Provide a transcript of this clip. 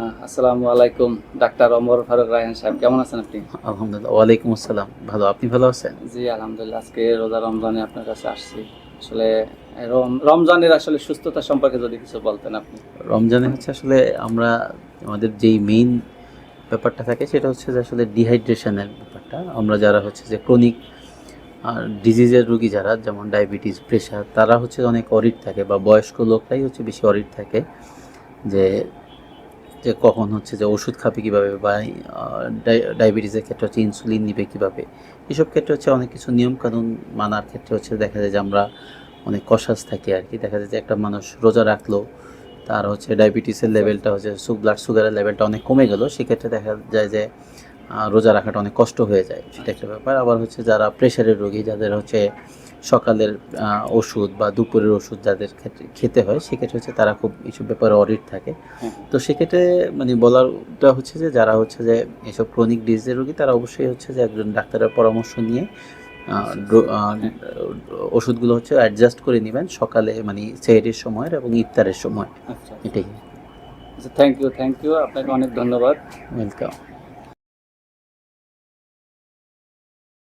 আসসালামু আলাইকুম ডাক্তার অমর ফারুক রায়হান সাহেব কেমন আছেন আপনি? আলহামদুলিল্লাহ ওয়ালাইকুম আসসালাম। ভালো আপনি ভালো আছেন? জি আলহামদুলিল্লাহ আজকে রোজা রমজানে আপনার কাছে আসছি। আসলে রম- রমজানের আসলে সুস্থতা সম্পর্কে যদি কিছু বলতেন আপনি। রমজানে হচ্ছে আসলে আমরা আমাদের যেই মেইন ব্যাপারটা থাকে সেটা হচ্ছে যে আসলে ডিহাইড্রেশনের ব্যাপারটা। আমরা যারা হচ্ছে যে ক্রনিক ডিজিজের রোগী যারা যেমন ডায়াবেটিস প্রেশার তারা হচ্ছে অনেক অরিড থাকে বা বয়স্ক লোকরাই হচ্ছে বেশি অরিড থাকে যে যে কখন হচ্ছে যে ওষুধ খাবে কীভাবে বা ডায়াবেটিসের ক্ষেত্রে হচ্ছে ইনসুলিন নিবে কীভাবে, এসব ক্ষেত্রে হচ্ছে অনেক কিছু নিয়মকানুন মানার ক্ষেত্রে হচ্ছে দেখা যায় যে আমরা অনেক কষাস থাকি আর কি দেখা যায় যে একটা মানুষ রোজা রাখল, তার হচ্ছে ডায়াবেটিসের লেভেলটা হচ্ছে ব্লাড সুগারের লেভেলটা অনেক কমে গেল, সেক্ষেত্রে দেখা যায় যে রোজা রাখাটা অনেক কষ্ট হয়ে যায়। সেটা একটা ব্যাপার। আবার হচ্ছে যারা প্রেশারের রোগী, যাদের হচ্ছে সকালের ওষুধ বা দুপুরের ওষুধ যাদের ক্ষেত্রে খেতে হয় সেক্ষেত্রে হচ্ছে তারা খুব এইসব ব্যাপারে অডিট থাকে। হ্যাঁ। তো সেক্ষেত্রে মানে বলারটা হচ্ছে যে যারা হচ্ছে যে এসব ক্রনিক ডিজিজের রোগী তারা অবশ্যই হচ্ছে যে একজন ডাক্তারের পরামর্শ নিয়ে আহ, ওষুধগুলো হচ্ছে অ্যাডজাস্ট করে নেবেন সকালে মানে সেহরির সময়ের এবং ইফতারের সময়। আচ্ছা এটাই। থ্যাংক ইউ থ্যাংক ইউ আপনাকে অনেক ধন্যবাদ। ওয়েলকাম